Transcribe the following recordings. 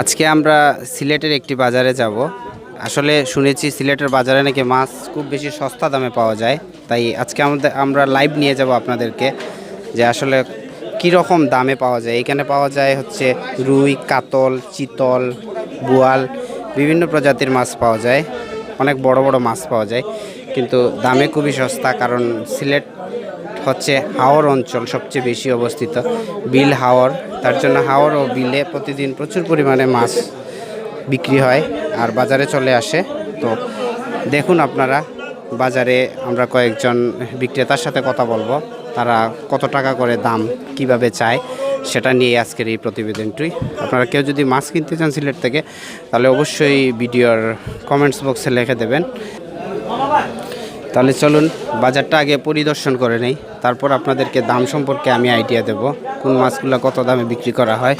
আজকে আমরা সিলেটের একটি বাজারে যাব। আসলে শুনেছি সিলেটের বাজারে নাকি মাছ খুব বেশি সস্তা দামে পাওয়া যায়। তাই আজকে আমাদের, আমরা লাইভ নিয়ে যাব আপনাদেরকে যে আসলে কী রকম দামে পাওয়া যায়। এখানে পাওয়া যায় হচ্ছে রুই, কাতল, চিতল, বোয়াল, বিভিন্ন প্রজাতির মাছ পাওয়া যায়। অনেক বড় বড় মাছ পাওয়া যায়। কিন্তু দামে খুবই সস্তা কারণ সিলেট হচ্ছে হাওর অঞ্চল সবচেয়ে বেশি অবস্থিত, বিল হাওর। তার জন্য হাওর ও বিলে প্রতিদিন প্রচুর পরিমাণে মাছ বিক্রি হয় আর বাজারে চলে আসে। তো দেখুন আপনারা, বাজারে আমরা কয়েকজন বিক্রেতার সাথে কথা বলব। তারা কত টাকা করে দাম কীভাবে চায় সেটা নিয়ে আজকের এই প্রতিবেদনটি। আপনারা কেউ যদি মাছ কিনতে চান সিলেট থেকে, তাহলে অবশ্যই ভিডিওর কমেন্টস বক্সে লিখে দেবেন। তাহলে চলুন বাজারটা আগে পরিদর্শন করে নেই। তারপর আপনাদেরকে দাম সম্পর্কে আমি আইডিয়া দেব। কোন মাছগুলো কত দামে বিক্রি করা হয়।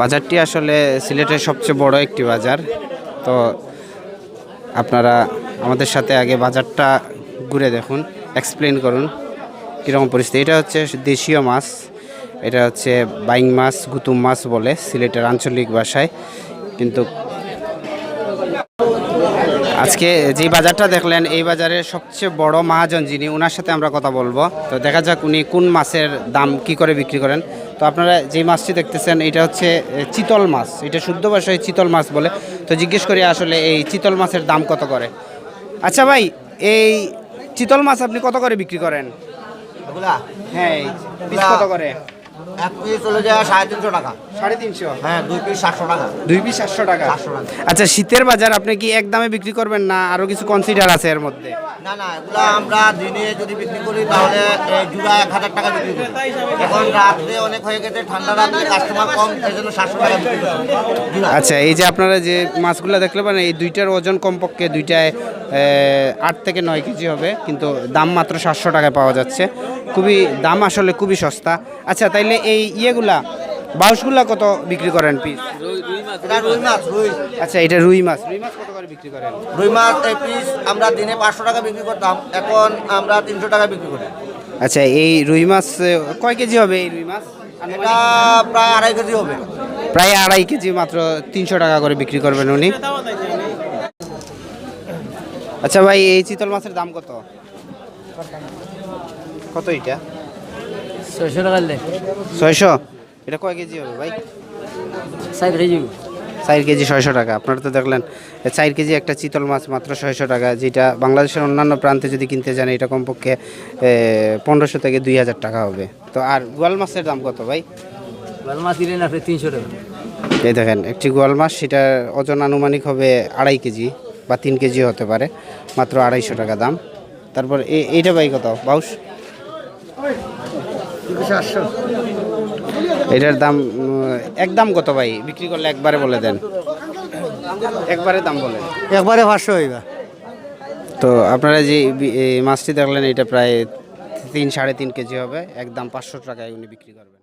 বাজারটি আসলে সিলেটের সবচেয়ে বড় একটি বাজার। তো আপনারা আমাদের সাথে আগে বাজারটা ঘুরে দেখুন এক্সপ্লেন করুন কীরকম পরিস্থিতি। এটা হচ্ছে দেশীয় মাছ। এটা হচ্ছে বাইং মাছ, গুতুম মাছ বলে সিলেটের আঞ্চলিক ভাষায়। কিন্তু আজকে যে বাজারটা দেখলেন এই বাজারের সবচেয়ে বড় মহাজন যিনি ওনার সাথে আমরা কথা বলব। তো দেখা যাক উনি কোন মাছের দাম কি করে বিক্রি করেন। তো আপনারা যে মাছটি দেখতেছেন এটা হচ্ছে চিতল মাছ। এটা শুদ্ধ ভাষায় চিতল মাছ বলে। তো জিজ্ঞেস করি আসলে এই চিতল মাছের দাম কত করে? আচ্ছা ভাই এই চিতল মাছ আপনি কত করে বিক্রি করেন? হ্যাঁ কত করে? এক পিস চলে যায় সাড়ে তিনশো টাকা। সাড়ে তিনশো? হ্যাঁ দুই পিস সাতশো টাকা। দুই পিস সাতশো টাকা? 700 টাকা। আচ্ছা শীতের বাজার আপনি কি এক দামে বিক্রি করবেন না আরও কিছু কনসিডার আছে এর মধ্যে? না না এগুলা আমরা দিনে যদি বিক্রি করি তাহলে এই জুড়া এক হাজার টাকা বিক্রি করি। এখন রাত্রে অনেক হয়ে গেছে ঠান্ডা রাত্রে কাস্টমার কম সেই জন্য সাতশো টাকা বিক্রি করি জুড়া। আচ্ছা এই যে আপনারা যে মাছগুলো দেখলে পারেন এই দুইটার ওজন কমপক্ষে দুইটায় আট থেকে নয় কেজি হবে কিন্তু দাম মাত্র সাতশো টাকায় পাওয়া যাচ্ছে। খুবই দাম আসলে খুবই সস্তা। আচ্ছা তাইলে এই ইয়েগুলা বাউসগুলা কত বিক্রি করেন পিস রুই মাছ রুই। আচ্ছা এটা রুই মাছ। রুই মাছ কত করে বিক্রি করেন? রুই মাছ এই পিস আমরা দিনে পাঁচশো টাকা বিক্রি করতাম এখন আমরা তিনশো টাকা বিক্রি করি। আচ্ছা এই রুই মাছ কয় কেজি হবে এই রুই মাছ? এটা প্রায় আড়াই কেজি হবে। প্রায় আড়াই কেজি মাত্র তিনশো টাকা করে বিক্রি করবেন উনি। আচ্ছা ভাই এই চিতল মাছের দাম কত? কত এটা? ছয়শো টাকা ছয়শো? এটা কয় কেজি হবে ভাই? হয়ে যাব চার কেজি ছয়শো টাকা। আপনারা তো দেখলেন চার কেজি একটা চিতল মাছ মাত্র ছয়শো টাকা যেটা বাংলাদেশের অন্যান্য প্রান্তে যদি কিনতে যান এটা কমপক্ষে পনেরোশো থেকে দুই হাজার টাকা হবে। তো আর গোয়াল মাছের দাম কত ভাই? গোয়াল মাছ দিলেন আপনি তিনশো টাকা। এই দেখেন একটি গোয়াল মাছ সেটার ওজন আনুমানিক হবে আড়াই কেজি বা তিন কেজি হতে পারে মাত্র আড়াইশো টাকা দাম। তারপর এইটা ভাই কত? এটার দাম একদম কত ভাই? বিক্রি করলে একবারে বলে দেন। একবারে দাম বলেন একবারে পাঁচশো হইবা। তো আপনারা যে মাছটি দেখলেন এটা প্রায় তিন সাড়ে তিন কেজি হবে। একদম পাঁচশো টাকায় উনি বিক্রি করবেন।